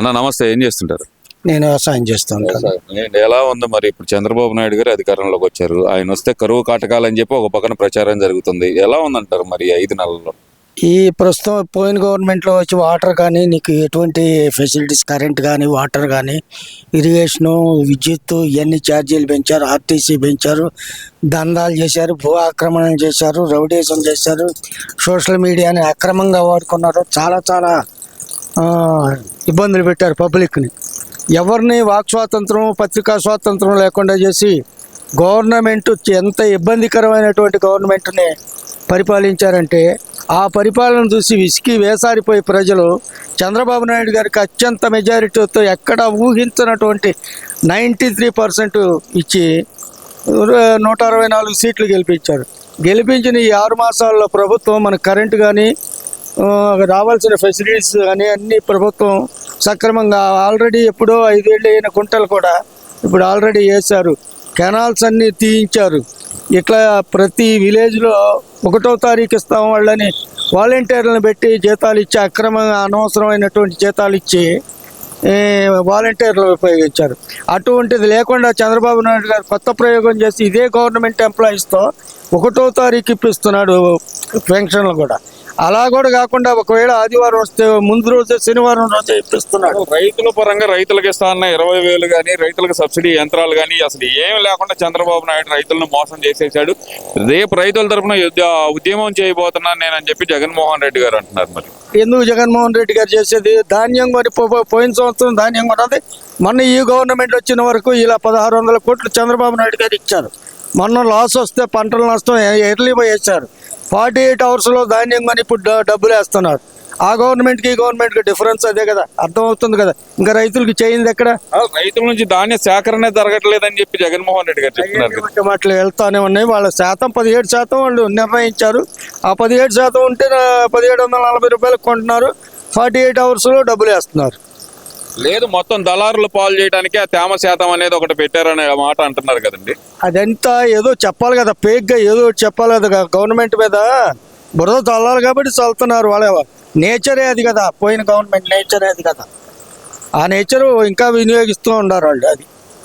అన్న నమస్తే ఏం చేస్తుంటారు? నేను వ్యవసాయం చేస్తూ ఉంటాను. ఏంటి, ఎలా ఉంది మరి? ఇప్పుడు చంద్రబాబు నాయుడు గారు అధికారంలోకి వచ్చారు. ఆయన వస్తే కరువు కాటకాలని చెప్పి ఒక పక్కన ప్రచారం జరుగుతుంది. ఎలా ఉందంటారు మరి ఐదు నెలల్లో? ఈ ప్రస్తుతం పోయిన గవర్నమెంట్లో వచ్చి వాటర్ కానీ నీకు ఎటువంటి ఫెసిలిటీస్ కరెంట్ కానీ వాటర్ కానీ ఇరిగేషను విద్యుత్తు ఇవన్నీ ఛార్జీలు పెంచారు ఆర్టీసీ పెంచారు దందాలు చేశారు భూ ఆక్రమణ చేశారు రౌడీజం చేశారు సోషల్ మీడియాని అక్రమంగా వాడుకున్నారు. చాలా చాలా ఇబ్బందులు పెట్టారు పబ్లిక్ని. ఎవరిని వాక్ స్వాతంత్రం పత్రికా స్వాతంత్రం లేకుండా చేసి గవర్నమెంట్ ఎంత ఇబ్బందికరమైనటువంటి గవర్నమెంట్ని పరిపాలించారంటే ఆ పరిపాలన చూసి విసికి వేసారిపోయి ప్రజలు చంద్రబాబు నాయుడు గారికి అత్యంత మెజారిటీతో ఎక్కడ ఊహించినటువంటి నైంటీ త్రీ పర్సెంట్ ఇచ్చి నూట అరవై నాలుగు సీట్లు గెలిపించారు. గెలిపించిన ఈ ఆరు మాసాల్లో ప్రభుత్వం మన కరెంటు కానీ రావాల్సిన ఫెసిలిటీస్ కానీ అన్ని ప్రభుత్వం సక్రమంగా ఆల్రెడీ ఎప్పుడో ఐదేళ్ళు అయిన కుంటలు కూడా ఇప్పుడు ఆల్రెడీ వేశారు. కెనాల్స్ అన్నీ తీయించారు. ఇట్లా ప్రతి విలేజ్లో ఒకటో తారీఖు ఇస్తాం వాళ్ళని వాలంటీర్లను పెట్టి జీతాలు ఇచ్చి అక్రమంగా అనవసరమైనటువంటి జీతాలు ఇచ్చి వాలంటీర్లు ఉపయోగించారు. అటువంటిది లేకుండా చంద్రబాబు నాయుడు గారు కొత్త ప్రయోగం చేసి ఇదే గవర్నమెంట్ ఎంప్లాయీస్తో ఒకటో తారీఖు ఇప్పిస్తున్నాడు పెన్షన్లు కూడా. అలా కూడా కాకుండా ఒకవేళ ఆదివారం వస్తే ముందు రోజే శనివారం రోజే ఇప్పిస్తున్నాడు. రైతుల పరంగా రైతులకు ఇస్తా అన్న ఇరవై వేలు కానీ రైతులకు సబ్సిడీ యంత్రాలు కానీ అసలు ఏం లేకుండా చంద్రబాబు నాయుడు రైతులను మోసం చేసేసాడు. రేపు రైతుల తరపున యుద్ధ- ఉద్యమం చేయబోతున్నాను నేను అని చెప్పి జగన్మోహన్ రెడ్డి గారు అంటున్నారు మరి. ఎందుకు జగన్మోహన్ రెడ్డి గారు చేసేది? ధాన్యం మరి పోయిన సంవత్సరం ధాన్యం కొన్నది. మొన్న ఈ గవర్నమెంట్ వచ్చిన వరకు ఇలా పదహారు వందల కోట్లు చంద్రబాబు నాయుడు గారు ఇచ్చారు. మొన్న లాస్ వస్తే పంటల నష్టం ఎర్లీ వేశారు. ఫార్టీ ఎయిట్ అవర్స్లో ధాన్యం కొని ఇప్పుడు డబ్బులు వేస్తున్నారు ఆ గవర్నమెంట్కి ఈ గవర్నమెంట్కి డిఫరెన్స్ అదే కదా అర్థమవుతుంది కదా. ఇంకా రైతులకి చేయింది ఎక్కడ? రైతుల నుంచి ధాన్య సేకరణ జరగట్లేదని చెప్పి జగన్మోహన్ రెడ్డి గారు చెప్తున్నారు మాటలు వెళ్తానే ఉన్నాయి. వాళ్ళ శాతం పదిహేడు శాతం వాళ్ళు నిర్ణయించారు. ఆ పదిహేడు శాతం ఉంటే పదిహేడు వందల నలభై రూపాయలకు కొంటున్నారు. ఫార్టీ ఎయిట్ అవర్స్లో డబ్బులు వేస్తున్నారు లేదు మొత్తం దళారులు పాలు చేయడానికి ఆ తేమ శాతం అనేది ఒకటి పెట్టారనే మాట అంటున్నారు కదండి. అదంతా ఏదో చెప్పాలి కదా పేగ్గా ఏదో చెప్పాలి కదా గవర్నమెంట్ మీద. బురద చల్లాలి కాబట్టి చల్లుతున్నారు వాళ్ళ. నేచరే అది కదా పోయిన గవర్నమెంట్ నేచరే అది కదా. ఆ నేచరు ఇంకా వినియోగిస్తూ ఉన్నారు వాళ్ళు అది.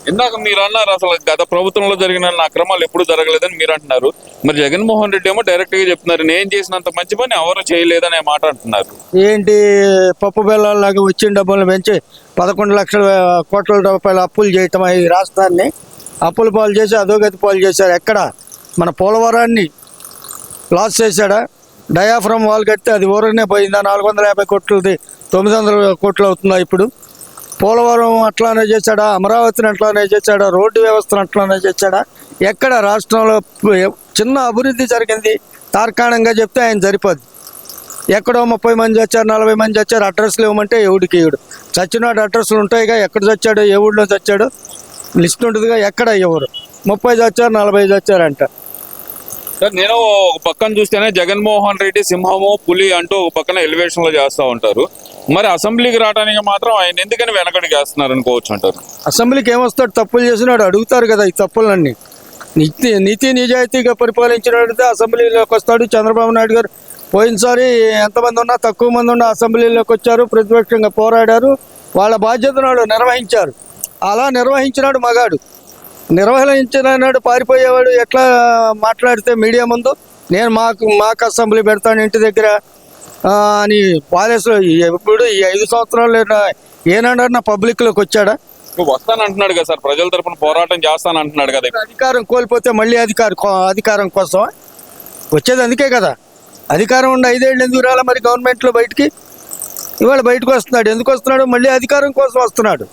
ఇందాక మీరు అన్నారు అసలు గత ప్రభుత్వంలో జరిగిన అక్రమాలు ఎప్పుడు జరగలేదని మీరు అంటున్నారు. మరి జగన్మోహన్ రెడ్డి ఏమో డైరెక్ట్గా చెప్తున్నారు నేను చేసినంత మంచి పని ఎవరు చేయలేదనే మాట అంటున్నారు. ఏంటి పప్పు బెల్లాలాగా వచ్చిన డబ్బులు పెంచి పదకొండు లక్షల కోట్ల రూపాయల అప్పులు చేయటం ఈ రాష్ట్రాన్ని అప్పుల పాలు చేసి అధోగతి పాలు చేశారు. ఎక్కడ? మన పోలవరాన్ని లాస్ చేశాడా? డయాఫ్రమ్ వాల్ కట్టి అది ఊరనే పోయిందా? నాలుగు వందల యాభై కోట్లది తొమ్మిది వందల కోట్లు అవుతుందా ఇప్పుడు? పోలవరం అట్లానే చేశాడా? అమరావతిని అట్లానే చేశాడా? రోడ్డు వ్యవస్థను అట్లానే చేశాడా? ఎక్కడ రాష్ట్రంలో చిన్న అభివృద్ధి జరిగింది? తార్కాణంగా చెప్తే ఆయన సరిపోదు. ఎక్కడో ముప్పై మంది వచ్చారు నలభై మంది వచ్చారు అడ్రస్లు ఇవ్వమంటే ఎవడికి ఇవ్వడు చచ్చినాడు అడ్రస్లు ఉంటాయిగా ఎక్కడ చచ్చాడు ఏ ఊళ్ళో చచ్చాడు? లిస్ట్ ఉంటుందిగా ఎక్కడ ఎవరు ముప్పై చచ్చారు నలభై చచ్చారంట సార్ నేను ఒక పక్కన చూస్తేనే జగన్మోహన్ రెడ్డి సింహము పులి అంటూ ఒక పక్కన ఎలివేషన్లో చేస్తూ ఉంటారు. మరి అసెంబ్లీకి రావడానికి మాత్రం ఆయన ఎందుకని వెనకడికి వేస్తున్నారు అనుకోవచ్చు అంటారు? అసెంబ్లీకి ఏమొస్తాడు? తప్పులు చేసినాడు అడుగుతారు కదా ఈ తప్పులన్నీ. నీతి నీతి నిజాయితీగా పరిపాలించినట్టు అసెంబ్లీలోకి వస్తాడు. చంద్రబాబు నాయుడు గారు పోయినసారి ఎంతమంది ఉన్నా తక్కువ మంది ఉన్నా అసెంబ్లీలోకి వచ్చారు ప్రతిపక్షంగా పోరాడారు. వాళ్ళ బాధ్యతను వాళ్ళు నిర్వహించారు. అలా నిర్వహించినాడు మగాడు. నిర్వహించినాడు పారిపోయేవాడు ఎట్లా మాట్లాడితే మీడియా ముందు? నేను మాకు మాకు అసెంబ్లీ పెడతాను ఇంటి దగ్గర. అని పాలేసులో ఎప్పుడు ఈ ఐదు సంవత్సరాలు ఏనాడన్నా పబ్లిక్లోకి వచ్చాడా? వస్తానంటున్నాడు కదా సార్. ప్రజల తరపున పోరాటం చేస్తానంటున్నాడు కదా అధికారం కోల్పోతే మళ్ళీ అధికారం అధికారం కోసం వచ్చేది అందుకే కదా. అధికారం ఉండి ఐదేళ్ళు ఎందుకు రాలా మరి గవర్నమెంట్లో బయటికి? ఇవాళ బయటకు వస్తున్నాడు. ఎందుకు వస్తున్నాడు? మళ్ళీ అధికారం కోసం వస్తున్నాడు.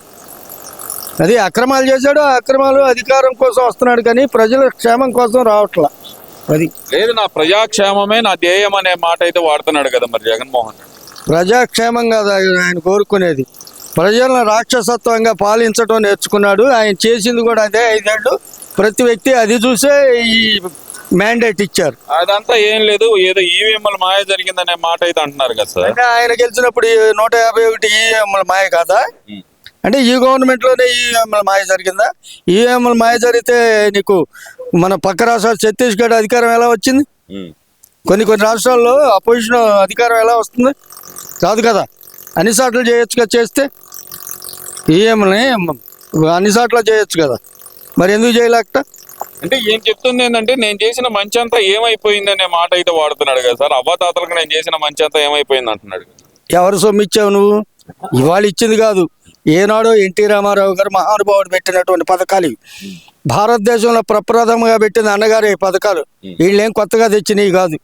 అది అక్రమాలు చేశాడు ఆ అక్రమాలు అధికారం కోసం వస్తున్నాడు కానీ ప్రజల క్షేమం కోసం రావట్లా. అది లేదు నా ప్రజాక్షేమమే నా ధ్యేయం అనే మాట అయితే వాడుతున్నాడు కదా మరి జగన్మోహన్ ప్రజాక్షేమం కాదు ఆయన కోరుకునేది. ప్రజలను రాక్షసత్వంగా పాలించడం నేర్చుకున్నాడు. ఆయన చేసింది కూడా అదే ఐదేళ్ళు. ప్రతి వ్యక్తి అది చూసే ఈ మ్యాండేట్ ఇచ్చారు. అదంతా ఏం లేదు ఏదో ఈవీఎంల మాయ జరిగిందనే మాట అయితే అంటున్నారు కదా సార్. అంటే ఆయన గెలిచినప్పుడు నూట యాభై ఒకటి ఈఎంల మాయ కాదా. అంటే ఈ గవర్నమెంట్లోనే ఈఎంల మాయ జరిగిందా? ఈఎంల మాయ జరిగితే నీకు మన పక్క రాష్ట్రాలు ఛత్తీస్గఢ్ అధికారం ఎలా వచ్చింది. కొన్ని కొన్ని రాష్ట్రాల్లో అపోజిషన్ అధికారం ఎలా వస్తుంది? కాదు కదా. అన్ని సార్లు చేయొచ్చుగా చేస్తే? పిఎంని అన్ని చోట్ల చేయొచ్చు కదా. మరి ఎందుకు చేయలేక అంటే ఏం చెప్తుంది ఏంటంటే నేను చేసిన మంచి అంతా ఏమైపోయింది అనే మాట అయితే వాడుతున్నాడు కదా సార్. అవ్వతాతలకు నేను చేసిన మంచి అంతా ఏమైపోయింది అంటున్నాడు ఎవరు సొమ్ము ఇచ్చావు నువ్వు? ఇవాళ ఇచ్చింది కాదు. ఏనాడో ఎన్టీ రామారావు గారు మహానుభావుడు పెట్టినటువంటి పథకాలు ఇవి. భారతదేశంలో ప్రప్రథమంగా పెట్టింది అన్నగారు ఈ పథకాలు. వీళ్ళేం కొత్తగా తెచ్చినవి కాదు.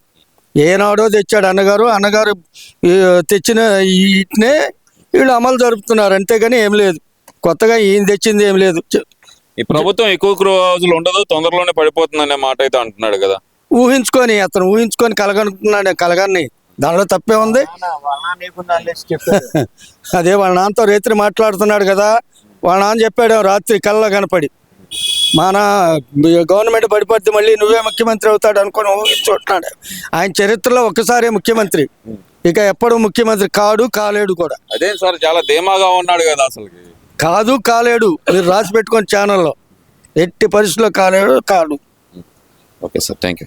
ఏనాడో తెచ్చాడు అన్నగారు అన్నగారు తెచ్చిన వీటినే వీళ్ళు అమలు జరుపుతున్నారు. అంతేగాని ఏం లేదు. కొత్తగా ఈయన తెచ్చింది ఏం లేదు. ఈ ప్రభుత్వం ఎక్కువ రోజులు ఉండదు తొందరలోనే పడిపోతుంది అనే మాట అయితే అంటున్నాడు కదా. ఊహించుకొని అతను ఊహించుకొని కలగనుకున్నాడు కలగాన్ని. దానిలో తప్పే ఉంది. అదే వాళ్ళ నాన్నతో రేత్రి మాట్లాడుతున్నాడు కదా వాళ్ళ నాన్న చెప్పాడు రాత్రి కళ్ళ కనపడి. మన గవర్నమెంట్ పడిపోద్ది మళ్ళీ నువ్వే ముఖ్యమంత్రి అవుతాడు అనుకొని ఊహించుకుంటున్నాడు. ఆయన చరిత్రలో ఒక్కసారే ముఖ్యమంత్రి. ఇక ఎప్పుడు ముఖ్యమంత్రి కాడు కాలేడు కూడా. అదే సార్ చాలా ధీమాగా ఉన్నాడు కదా అసలుకి. కాదు కాలేడు. మీరు రాసి పెట్టుకొని ఛానల్లో. ఎట్టి పరిస్థితుల్లో కాలేడు కాడు. Okay sir thank you